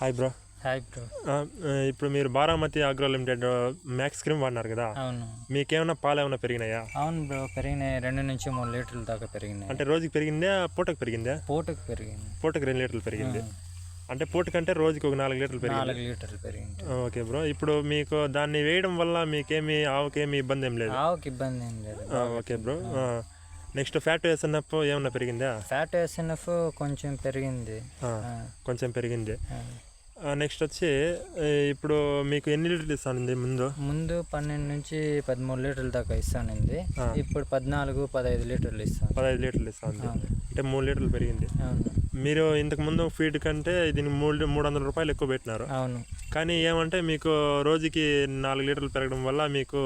Hi bro hi bro ఇప్పుడు మీరు Baramati agro limited max cream వాడినారు కదా? అవును. మీకేమైనా పాలు ఏమైనా పెరిగినాయా? అవును బ్రో పెరిగినాయి. రెండు నుంచి మూడు లీటర్ల దాకా పెరిగినాయి. అంటే రోజుకి పెరిగిందా పూటకు పెరిగిందా? పూటకు పెరిగింది. పూటకు రెండు లీటర్లు పెరిగింది. అంటే పూటకంటే రోజుకి ఒక నాలుగు లీటర్లు పెరిగింది? నాలుగు లీటర్లు పెరిగింది. ఓకే బ్రో ఇప్పుడు మీకు దాన్ని వేయడం వల్ల మీకేమి ఆవుకేమి ఇబ్బంది ఏం లేదు? ఆవుకి ఇబ్బంది ఏం లేదు ఓకే బ్రో నెక్స్ట్ ఫ్యాట్ వేసినప్పుడు ఏమన్నా పెరిగిందా? ఫ్యాట్ ఎస్ఎన్ఎఫ్ కొంచెం పెరిగింది. కొంచెం పెరిగింది. నెక్స్ట్ వచ్చి ఇప్పుడు మీకు ఎన్ని లీటర్లు ఇస్తానండి ముందు? ముందు పన్నెండు నుంచి పదమూడు లీటర్ల దాకా ఇస్తానండి. ఇప్పుడు పద్నాలుగు పదహైదు లీటర్లు ఇస్తాను. పదహైదు లీటర్లు ఇస్తాను అంటే మూడు లీటర్లు పెరిగింది. అవును. మీరు ఇంతకు ముందు ఫీడ్ కంటే దీనికి మూడు మూడు వందల రూపాయలు ఎక్కువ పెట్టినారు. అవును. కానీ ఏమంటే మీకు రోజుకి నాలుగు లీటర్లు పెరగడం వల్ల మీకు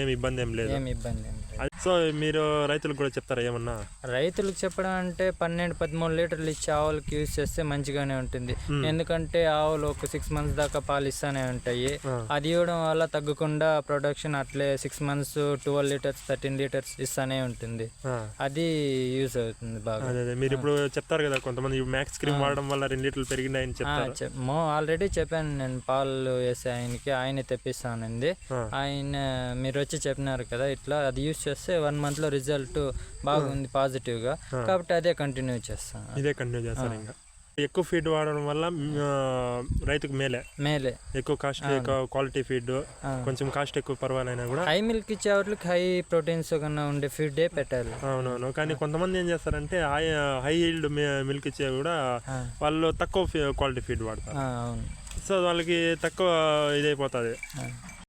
ఏమి ఇబ్బంది ఏం లేదు. ఏమి ఇబ్బంది ఏం సో మీరు రైతులకు కూడా చెప్తారా ఏమన్నా? రైతులకు చెప్పడం అంటే పన్నెండు పదమూడు లీటర్లు ఇచ్చి ఆవులకి యూజ్ చేస్తే మంచిగానే ఉంటుంది. ఎందుకంటే ఆవులు ఒక సిక్స్ మంత్స్ దాకా పాలు ఇస్తానే ఉంటాయి అది ఇవ్వడం వల్ల తగ్గకుండా ప్రొడక్షన్ అట్లే six months twelve litres thirteen litres ఇస్తానే ఉంటుంది. అది యూజ్ అవుతుంది బాగా. మీరు ఇప్పుడు చెప్తారు కదా కొంతమంది మ్యాక్స్ క్రీమ్ వాడడం వల్ల రెండు లీటర్లు పెరిగినాయని చెప్తారు. ఆల్రెడీ చెప్పాను నేను పాలు వేసే ఆయనకి ఆయన తెప్పిస్తానండి. ఆయన మీరు వచ్చి చెప్పినారు కదా ఇట్లా అది యూజ్ చేస్తే వన్ మంత్లో రిజల్ట్ బాగుంది పాజిటివ్గా. కాబట్టి అదే కంటిన్యూ చేస్తాను ఇదే కంటిన్యూ చేస్తారు ఇంకా. ఎక్కువ ఫీడ్ వాడడం వల్ల రైతుకు మేలే. మేలే. ఎక్కువ కాస్ట్ ఎక్కువ క్వాలిటీ ఫీడ్ కొంచెం కాస్ట్ ఎక్కువ పర్వాలైనా కూడా? హై మిల్క్ ఇచ్చే వాళ్ళకి హై ప్రోటీన్స్ కన్నా ఉండే ఫీడే పెట్టాలి అవునవును. కానీ కొంతమంది ఏం చేస్తారంటే హై హై ఈల్డ్ మిల్క్ ఇచ్చే కూడా. వాళ్ళు తక్కువ క్వాలిటీ ఫీడ్ వాడతారు. సో వాళ్ళకి తక్కువ ఇదైపోతుంది.